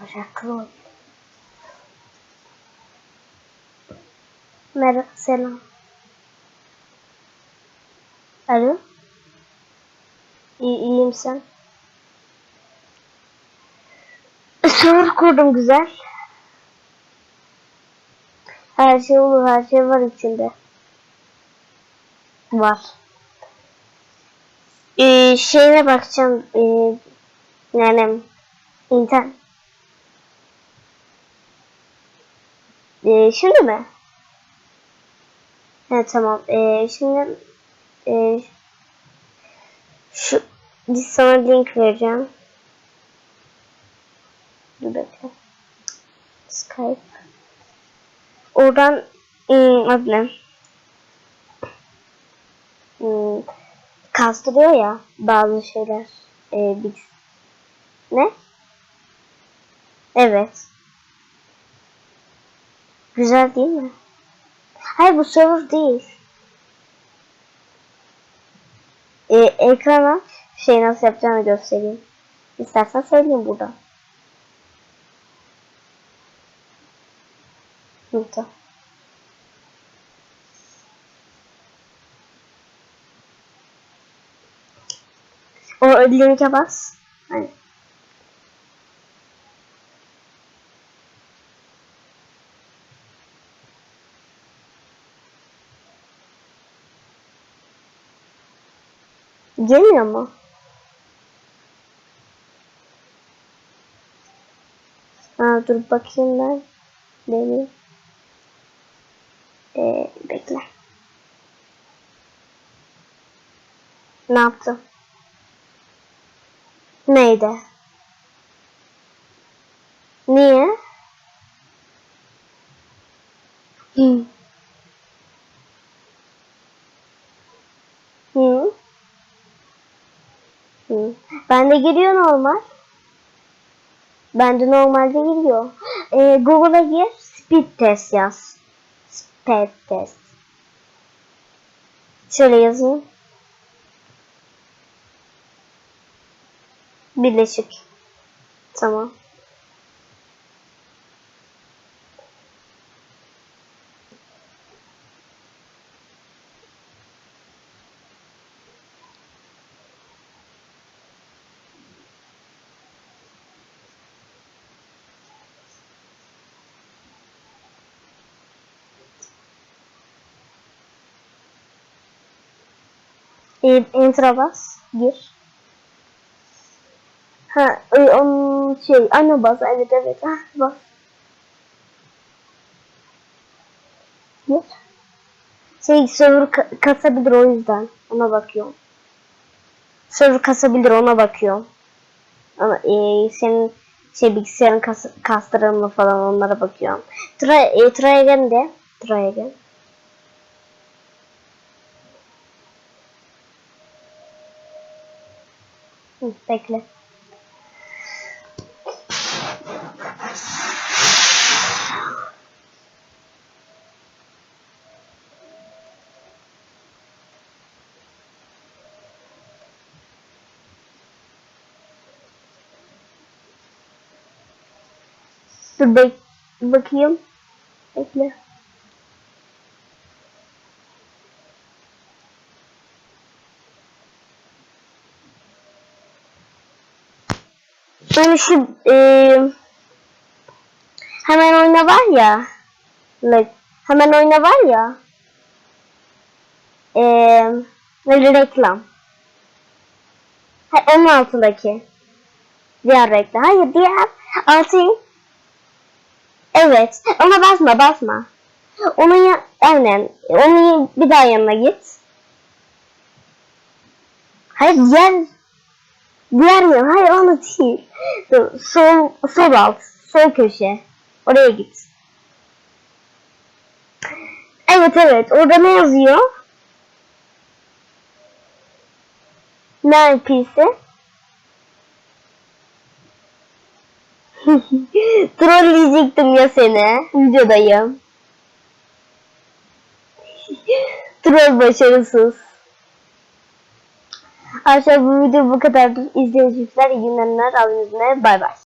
Bacaklı Merhaba, selam. Alo. İyi, iyiyim sen. Server kurdum güzel. Her şey olur, her şey var içinde. Var. Ee, şeyine bakacağım. Ee, yani internet. Ee, şimdi mi? Evet tamam. Ee, şimdi ee, şu biz sana link vereceğim. Dur bekle. Skype. Oradan ım, adı ne? Hmm, kastırıyor ya bazı şeyler. Ee, biz. Ne? Evet. Güzel değil mi? Hayır bu server değil. Ee, ekrana şey nasıl yapacağını göstereyim. İstersen söyleyeyim burada. Burada. O linke bas. Hani. Gelmiyor mu? Ha, dur bakayım ben. Deneyim. Ee, bekle. Ne yaptım? Neydi? Niye? Hı. Hı. Bende giriyor normal. Bende normalde giriyor. Ee, Google'a gir. Speed test yaz. Speed test. Şöyle yazayım. Birleşik. Tamam. Ee, Enter'a bas. Gir. Ha, e, onun şey, ana bas. Evet, evet. Ah, bas. Gir. Şey, server ka- kasabilir o yüzden. Ona bakıyorum. Server kasabilir ona bakıyorum. Ama e, senin şey bilgisayarın kas kastırır mı falan onlara bakıyorum. Try, e, try again de. Try Hı, bekle. Dur bakayım. Yani şu e, hemen oyna var ya. Like, hemen oyna var ya. E, reklam. Ha, onun altındaki. Diğer reklam. Hayır diğer altı. Evet. Ona basma basma. Onun ya aynen. Onun bir daha yanına git. Hayır diğer diğer yan. Hayır onu değil. Dur, sol sol alt. Sol köşe. Oraya git. Evet evet. Orada ne yazıyor? Ne IP'si? Trolleyecektim ya seni. Videodayım. Troll başarısız. Arkadaşlar bu video bu kadardır. İzleyiciler iyi günler. Abimizle bay bay.